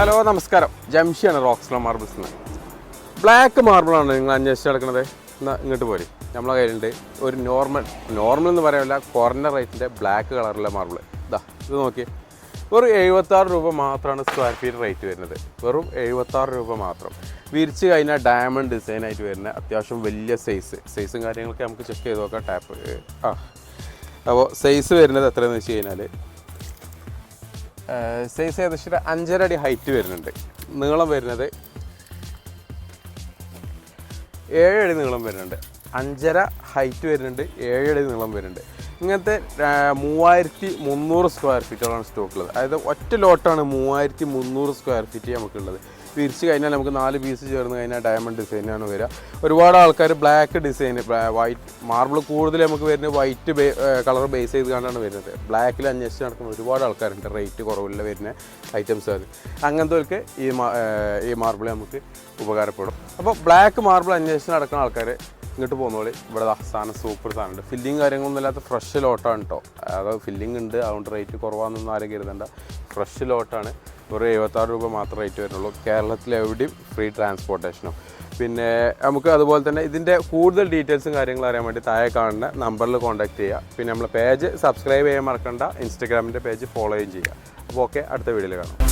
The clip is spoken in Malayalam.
ഹലോ നമസ്കാരം. ജംഷിയാണ് റോക്സ്ലോ മാർബിൾസ് ബ്ലാക്ക് മാർബിളാണ് നിങ്ങൾ അന്വേഷിച്ച് നടക്കുന്നത് എന്നാൽ ഇങ്ങോട്ട് പോരെ. നമ്മളെ കയ്യിലുണ്ട് ഒരു നോർമൽ നോർമൽ എന്ന് പറയാനില്ല കുറഞ്ഞ റേറ്റിന്റെ ബ്ലാക്ക് കളറിലെ മാർബിൾ ഇതാ ഇത് നോക്കി ഒരു എഴുപത്താറ് രൂപ മാത്രമാണ് സ്ക്വയർ ഫീറ്റ് റേറ്റ് വരുന്നത്. വെറും എഴുപത്താറ് രൂപ മാത്രം. വിരിച്ച് കഴിഞ്ഞാൽ ഡയമണ്ട് ഡിസൈനായിട്ട് വരുന്ന അത്യാവശ്യം വലിയ സൈസ് സൈസും കാര്യങ്ങളൊക്കെ നമുക്ക് ചെക്ക് ചെയ്ത് നോക്കാം. ടാപ്പ് ആ. അപ്പോൾ സൈസ് വരുന്നത് എത്രയെന്ന് വെച്ച് കഴിഞ്ഞാൽ സൈസ് ഏകദേശം അഞ്ചര അടി ഹൈറ്റ് വരുന്നുണ്ട്. നീളം വരുന്നത് ഏഴടി നീളം വരുന്നുണ്ട്. അഞ്ചര ഹൈറ്റ് വരുന്നുണ്ട് ഏഴടി നീളം വരുന്നുണ്ട്. ഇങ്ങനത്തെ മൂവായിരത്തി മുന്നൂറ് സ്ക്വയർ ഫീറ്റുകളാണ് സ്റ്റോക്കുള്ളത് അതായത് ഒറ്റ ലോട്ടാണ് മൂവായിരത്തി മുന്നൂറ് സ്ക്വയർ ഫീറ്റ് നമുക്കുള്ളത് വിരിച്ച് കഴിഞ്ഞാൽ നമുക്ക് നാല് പീസ് ചേർന്ന് കഴിഞ്ഞാൽ ഡയമണ്ട് ഡിസൈനാണ് വരിക. ഒരുപാട് ആൾക്കാർ ബ്ലാക്ക് ഡിസൈൻ വൈറ്റ് മാർബിൾ കൂടുതൽ നമുക്ക് വരുന്നത് വൈറ്റ് കളർ ബേസ് ചെയ്ത് കണ്ടാണ് വരുന്നത്. ബ്ലാക്കിൽ അന്വേഷിച്ച് നടക്കുന്ന ഒരുപാട് ആൾക്കാരുണ്ട് റേറ്റ് കുറവില്ല വരുന്ന ഐറ്റംസ് ആണ്. അങ്ങനത്തെ ഈ ഈ മാർബിൾ നമുക്ക് ഉപകാരപ്പെടും. അപ്പോൾ ബ്ലാക്ക് മാർബിൾ അന്വേഷിച്ച് നടക്കുന്ന ആൾക്കാർ ഇങ്ങോട്ട് പോകുന്നോളി ഇവിടെ സാധനം സൂപ്പർ സാധനമുണ്ട് ഫില്ലിങ് കാര്യങ്ങളൊന്നും ഇല്ലാത്ത ഫ്രഷ് ലോട്ടാണ് കേട്ടോ അതായത് ഫില്ലിംഗ് ഉണ്ട്. അതുകൊണ്ട് റേറ്റ് കുറവാണെന്നൊന്നും ആരും കരുതണ്ട. ഫ്രഷ് ലോട്ടാണ് ഒരു എഴുപത്താറ് രൂപ മാത്രമേ റേറ്റ് വരുന്നുള്ളൂ. കേരളത്തിൽ എവിടെയും ഫ്രീ ട്രാൻസ്പോർട്ടേഷനും പിന്നെ നമുക്ക് അതുപോലെ തന്നെ ഇതിന്റെ കൂടുതൽ ഡീറ്റെയിൽസും കാര്യങ്ങളും അറിയാൻ വേണ്ടി താഴെ കാണുന്ന നമ്പറിൽ കോൺടാക്ട് ചെയ്യുക. പിന്നെ നമ്മൾ പേജ് സബ്സ്ക്രൈബ് ചെയ്യാൻ മറക്കണ്ട. ഇൻസ്റ്റഗ്രാമിന്റെ പേജ് ഫോളോയും ചെയ്യുക. അപ്പോൾ ഓക്കെ അടുത്ത വീഡിയോയിൽ കാണാം.